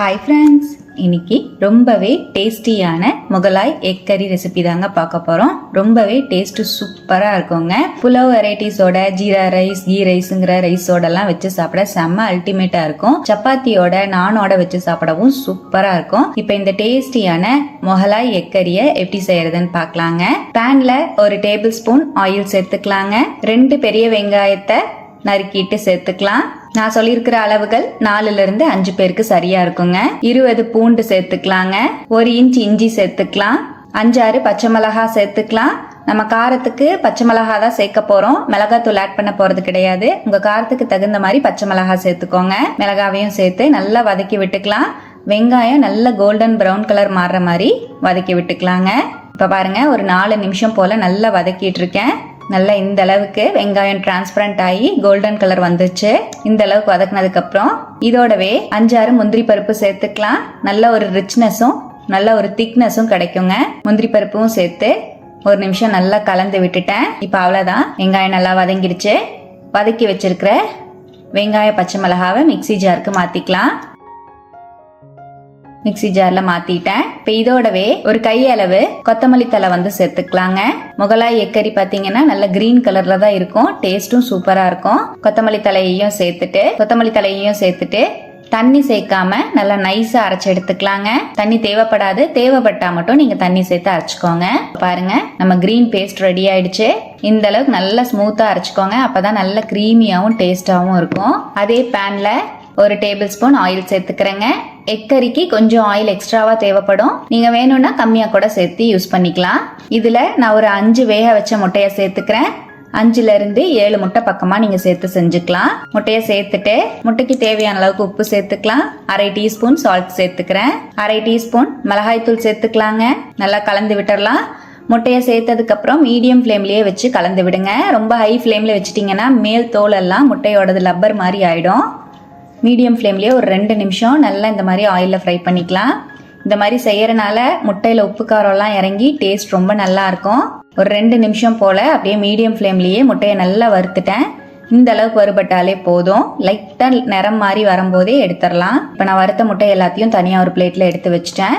Hi friends இன்னைக்கு ரொம்பவே டேஸ்டியான முகலாய் எக் கறி ரெசிபி தாங்க பார்க்க போகிறோம் ரொம்பவே டேஸ்ட்டு சூப்பராக இருக்குங்க. புலவ் வெரைட்டிஸோட ஜீரா ரைஸ் கீ ரைஸுங்கிற ரைஸோடலாம் வச்சு சாப்பிட செம்ம அல்டிமேட்டாக இருக்கும். சப்பாத்தியோட நானோட வச்சு சாப்பிடவும் சூப்பராக இருக்கும். இப்போ இந்த டேஸ்டியான முகலாய் எக் கறியை எப்படி செய்யறதுன்னு பார்க்கலாங்க. பேனில் ஒரு டேபிள் ஸ்பூன் ஆயில் சேர்த்துக்கலாங்க. ரெண்டு பெரிய வெங்காயத்தை நறுக்கிட்டு சேர்த்துக்கலாம். நான் சொல்லியிருக்கிற அளவுகள் நாலுல இருந்து அஞ்சு பேருக்கு சரியா இருக்குங்க. இருபது பூண்டு சேர்த்துக்கலாங்க. ஒரு இன்ச் இஞ்சி சேர்த்துக்கலாம். அஞ்சாறு பச்சை மிளகா சேர்த்துக்கலாம். நம்ம காரத்துக்கு பச்சை மிளகா தான் சேர்க்க போறோம். மிளகாத்தூள் ஆட் பண்ண போறது கிடையாது. உங்க காரத்துக்கு தகுந்த மாதிரி பச்சை மிளகா சேர்த்துக்கோங்க. மிளகாவையும் சேர்த்து நல்லா வதக்கி விட்டுக்கலாம். வெங்காயம் நல்ல கோல்டன் ப்ரௌன் கலர் மாறுற மாதிரி வதக்கி விட்டுக்கலாங்க. இப்போ பாருங்க ஒரு நாலு நிமிஷம் போல நல்லா வதக்கிட்டு இருக்கேன். நல்லா இந்த அளவுக்கு வெங்காயம் டிரான்ஸ்பரண்ட் ஆகி கோல்டன் கலர் வந்துச்சு. இந்த அளவுக்கு வதக்குனதுக்கு அப்புறம் இதோடவே அஞ்சாறு முந்திரி பருப்பு சேர்த்துக்கலாம். நல்ல ஒரு ரிச்னஸும் நல்ல ஒரு திக்னஸும் கிடைக்குங்க. முந்திரி பருப்பும் சேர்த்து ஒரு நிமிஷம் நல்லா கலந்து விட்டுட்டேன். இப்போ அவ்வளோதான் வெங்காயம் நல்லா வதங்கிடுச்சு. வதக்கி வச்சிருக்கிற வெங்காய பச்சை மிளகாவை மிக்ஸி ஜாருக்கு மாற்றிக்கலாம் மிக்ஸி ஜார்ல மாத்திட்டேன். இப்போ இதோடவே ஒரு கையளவு கொத்தமல்லி தலை வந்து சேர்த்துக்கலாங்க. முகலாய் எக்கரி பாத்தீங்கன்னா நல்ல கிரீன் கலர்ல தான் இருக்கும். டேஸ்ட்டும் சூப்பரா இருக்கும். கொத்தமல்லி தலையையும் சேர்த்துட்டு கொத்தமல்லி தலையையும் சேர்த்துட்டு தண்ணி சேர்க்காம நல்லா நைஸா அரைச்சு எடுத்துக்கலாங்க. தண்ணி தேவைப்படாது. தேவைப்பட்டா மட்டும் நீங்க தண்ணி சேர்த்து அரைச்சுக்கோங்க. பாருங்க நம்ம கிரீன் பேஸ்ட் ரெடி ஆயிடுச்சு. இந்த அளவுக்கு நல்லா ஸ்மூத்தா அரைச்சுக்கோங்க. அப்பதான் நல்ல கிரீமியாவும் டேஸ்டாவும் இருக்கும். அதே பேன்ல ஒரு டேபிள் ஸ்பூன் ஆயில் சேர்த்துக்கிறேங்க. எக்கரிக்கு கொஞ்சம் ஆயில் எக்ஸ்ட்ராவா தேவைப்படும். நீங்க வேணும்னா கம்மியா கூட சேர்த்து யூஸ் பண்ணிக்கலாம். இதுல நான் ஒரு அஞ்சு வேக வச்ச முட்டையை சேர்த்துக்கிறேன். அஞ்சுல இருந்து ஏழு முட்டை பக்கமா நீங்க சேர்த்து செஞ்சுக்கலாம். முட்டையை சேர்த்துட்டு முட்டைக்கு தேவையான அளவுக்கு உப்பு சேர்த்துக்கலாம். அரை டீஸ்பூன் சால்ட் சேர்த்துக்கிறேன். அரை டீஸ்பூன் மிளகாய்த்தூள் சேர்த்துக்கலாங்க. நல்லா கலந்து விட்டுறலாம். முட்டையை சேர்த்ததுக்கு அப்புறம் மீடியம் ஃப்ளேம்லயே வச்சு கலந்து விடுங்க. ரொம்ப ஹை ஃப்ளேம்ல வச்சிட்டிங்கன்னா மேல் தோல் எல்லாம் முட்டையோடது லப்பர் மாதிரி ஆயிடும். மீடியம் ஃப்ளேம்லேயே ஒரு ரெண்டு நிமிஷம் நல்லா இந்த மாதிரி ஆயிலில் ஃப்ரை பண்ணிக்கலாம். இந்த மாதிரி செய்யறனால முட்டையில் உப்பு காரம்லாம் இறங்கி டேஸ்ட் ரொம்ப நல்லா இருக்கும். ஒரு ரெண்டு நிமிஷம் போல் அப்படியே மீடியம் ஃப்ளேம்லேயே முட்டையை நல்லா வறுத்துட்டேன். இந்த அளவுக்கு வறுபட்டாலே போதும். லைட்டாக நிறம் மாதிரி வரும்போதே எடுத்துடலாம். இப்போ நான் வறுத்த முட்டை எல்லாத்தையும் தனியாக ஒரு பிளேட்டில் எடுத்து வச்சுட்டேன்.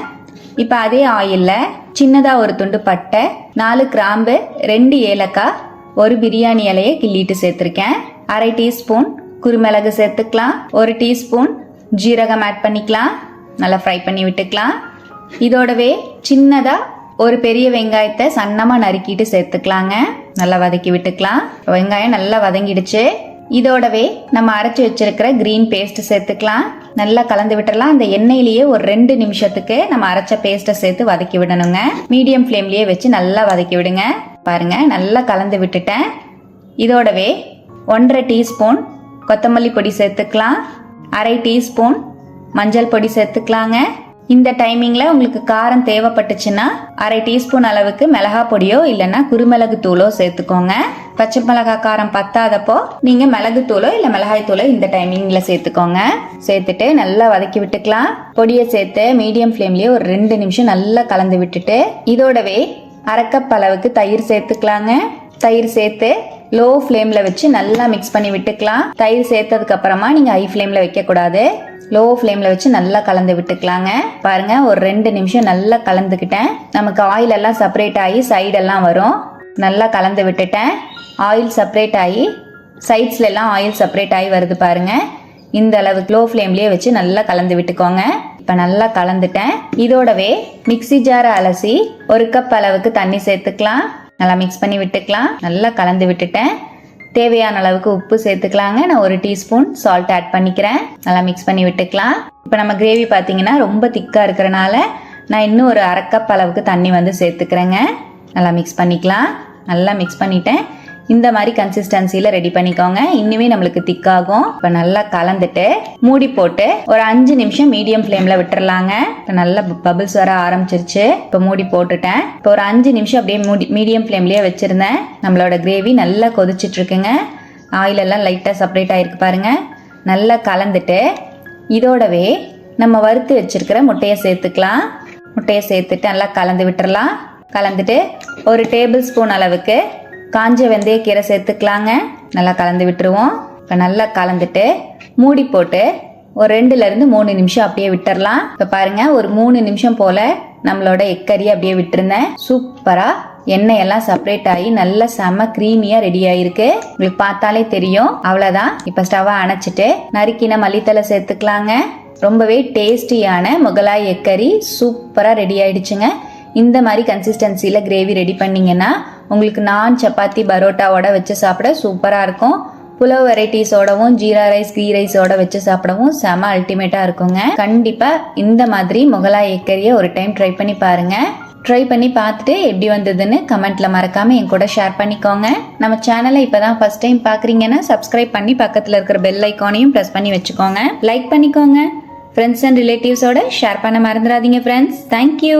இப்போ அதே ஆயிலில் சின்னதாக ஒரு துண்டு பட்டை நாலு கிராம்பு ரெண்டு ஏலக்காய் ஒரு பிரியாணி இலையை கிள்ளிட்டு சேர்த்துருக்கேன். அரை டீஸ்பூன் குருமிளகு சேர்த்துக்கலாம். ஒரு டீஸ்பூன் ஜீரகம் ஆட் பண்ணிக்கலாம். நல்லா ஃப்ரை பண்ணி விட்டுக்கலாம். இதோடவே சின்னதாக ஒரு பெரிய வெங்காயத்தை சன்னமாக நறுக்கிட்டு சேர்த்துக்கலாங்க. நல்லா வதக்கி விட்டுக்கலாம். வெங்காயம் நல்லா வதங்கிடுச்சு. இதோடவே நம்ம அரைச்சி வச்சிருக்கிற கிரீன் பேஸ்ட் சேர்த்துக்கலாம். நல்லா கலந்து விட்டுறலாம். அந்த எண்ணெயிலேயே ஒரு ரெண்டு நிமிஷத்துக்கு நம்ம அரைச்ச பேஸ்ட்டை சேர்த்து வதக்கி விடணுங்க. மீடியம் ஃப்ளேம்லேயே வச்சு நல்லா வதக்கி விடுங்க. பாருங்க நல்லா கலந்து விட்டுட்டேன். இதோடவே ஒன்றரை டீஸ்பூன் கொத்தமல்லி பொடி சேர்த்துக்கலாம். அரை டீஸ்பூன் மஞ்சள் பொடி சேர்த்துக்கலாங்க. இந்த டைமிங்கில் உங்களுக்கு காரம் தேவைப்பட்டுச்சுன்னா அரை டீஸ்பூன் அளவுக்கு மிளகா பொடியோ இல்லைன்னா குருமிளகு தூளோ சேர்த்துக்கோங்க. பச்சை மிளகா காரம் பத்தாதப்போ நீங்கள் மிளகு தூளோ இல்லை மிளகாய் தூளோ இந்த டைமிங்கில் சேர்த்துக்கோங்க. சேர்த்துட்டு நல்லா வதக்கி விட்டுக்கலாம். பொடியை சேர்த்து மீடியம் ஃப்ளேம்லயே ஒரு ரெண்டு நிமிஷம் நல்லா கலந்து விட்டுட்டு இதோடவே அரைக்கப் அளவுக்கு தயிர் சேர்த்துக்கலாங்க. தயிர் சேர்த்து லோ ஃப்ளேமில் வச்சு நல்லா மிக்ஸ் பண்ணி விட்டுக்கலாம். தயிர் சேர்த்ததுக்கு அப்புறமா நீங்கள் ஹை ஃப்ளேமில் வைக்கக்கூடாது. லோ ஃப்ளேமில் வச்சு நல்லா கலந்து விட்டுக்கலாங்க. பாருங்க ஒரு ரெண்டு நிமிஷம் நல்லா கலந்துக்கிட்டேன். நமக்கு ஆயில் எல்லாம் செப்பரேட் ஆகி சைடெல்லாம் வரும். நல்லா கலந்து விட்டுட்டேன். ஆயில் செப்பரேட் ஆகி சைட்ஸ்ல எல்லாம் ஆயில் செப்பரேட் ஆகி வருது பாருங்க. இந்த அளவுக்கு லோ ஃப்ளேம்லேயே வச்சு நல்லா கலந்து விட்டுக்கோங்க. இப்போ நல்லா கலந்துட்டேன். இதோடவே மிக்ஸி ஜாரை அலசி ஒரு கப் அளவுக்கு தண்ணி சேர்த்துக்கலாம். நல்லா மிக்ஸ் பண்ணி விட்டுக்கலாம். நல்லா கலந்து விட்டுட்டேன். தேவையான அளவுக்கு உப்பு சேர்த்துக்கலாங்க. நான் ஒரு டீஸ்பூன் சால்ட் ஆட் பண்ணிக்கிறேன். நல்லா மிக்ஸ் பண்ணி விட்டுக்கலாம். இப்போ நம்ம கிரேவி பார்த்தீங்கன்னா ரொம்ப திக்காக இருக்கிறனால நான் இன்னும் ஒரு அரை கப் அளவுக்கு தண்ணி வந்து சேர்த்துக்கிறேங்க. நல்லா மிக்ஸ் பண்ணிக்கலாம். நல்லா மிக்ஸ் பண்ணிட்டேன். இந்த மாதிரி கன்சிஸ்டன்சியில் ரெடி பண்ணிக்கோங்க. இன்னுமே நம்மளுக்கு திக்காகும் இப்போ நல்லா கலந்துட்டு மூடி போட்டு ஒரு அஞ்சு நிமிஷம் மீடியம் ஃப்ளேமில் விட்டுறலாங்க. இப்போ நல்லா பபிள்ஸ் வர ஆரம்பிச்சிருச்சு. இப்போ மூடி போட்டுட்டேன். இப்போ ஒரு அஞ்சு நிமிஷம் அப்படியே மூடி மீடியம் ஃப்ளேம்லேயே வச்சுருந்தேன். நம்மளோட கிரேவி நல்லா கொதிச்சிட்டு இருக்குங்க. ஆயில் எல்லாம் லைட்டாக செப்பரேட் ஆகிருக்கு பாருங்க. நல்லா கலந்துட்டு இதோடவே நம்ம வறுத்து வச்சிருக்கிற முட்டையை சேர்த்துக்கலாம். முட்டையை சேர்த்துட்டு நல்லா கலந்து விட்டுறலாம். கலந்துட்டு ஒரு டேபிள் ஸ்பூன் அளவுக்கு காஞ்ச வெந்தயக்கீரை சேர்த்துக்கலாங்க. நல்லா கலந்து விட்டுருவோம். இப்போ நல்லா கலந்துட்டு மூடி போட்டு ஒரு ரெண்டுலேருந்து மூணு நிமிஷம் அப்படியே விட்டுறலாம். இப்போ பாருங்கள் ஒரு மூணு நிமிஷம் போல் நம்மளோட எக்கறி அப்படியே விட்டுருந்தேன். சூப்பராக எண்ணெய் எல்லாம் செப்பரேட் ஆகி நல்ல செம க்ரீமியாக ரெடி ஆயிருக்கு. உங்களுக்கு பார்த்தாலே தெரியும். அவ்வளோதான் இப்போ ஸ்டவ்வை அணைச்சிட்டு நறுக்கின மல்லித்தலை சேர்த்துக்கலாங்க. ரொம்பவே டேஸ்டியான முகலாய் எக்கறி சூப்பராக ரெடி ஆயிடுச்சுங்க. இந்த மாதிரி கன்சிஸ்டன்சியில் கிரேவி ரெடி பண்ணீங்கன்னா உங்களுக்கு நான் சப்பாத்தி பரோட்டாவோட வச்சு சாப்பிட சூப்பராக இருக்கும். புலவு வெரைட்டிஸோடவும் ஜீரா ரைஸ் கீ ரைஸோட வச்சு சாப்பிடவும் செம அல்டிமேட்டாக இருக்குங்க. கண்டிப்பாக இந்த மாதிரி முகலாய் ஏக்கரியை ஒரு டைம் ட்ரை பண்ணி பாருங்கள் ட்ரை பண்ணி பார்த்துட்டு எப்படி வந்ததுன்னு கமெண்ட்டில் மறக்காமல் என் கூட ஷேர் பண்ணிக்கோங்க. நம்ம சேனலை இப்போ தான் ஃபஸ்ட் டைம் பார்க்குறீங்கன்னா சப்ஸ்கிரைப் பண்ணி பக்கத்தில் இருக்கிற பெல் ஐக்கானையும் ப்ரெஸ் பண்ணி வச்சுக்கோங்க. லைக் பண்ணிக்கோங்க. ஃப்ரெண்ட்ஸ் அண்ட் ரிலேட்டிவ்ஸோட ஷேர் பண்ண மறந்துடாதீங்க ஃப்ரெண்ட்ஸ் தேங்க்யூ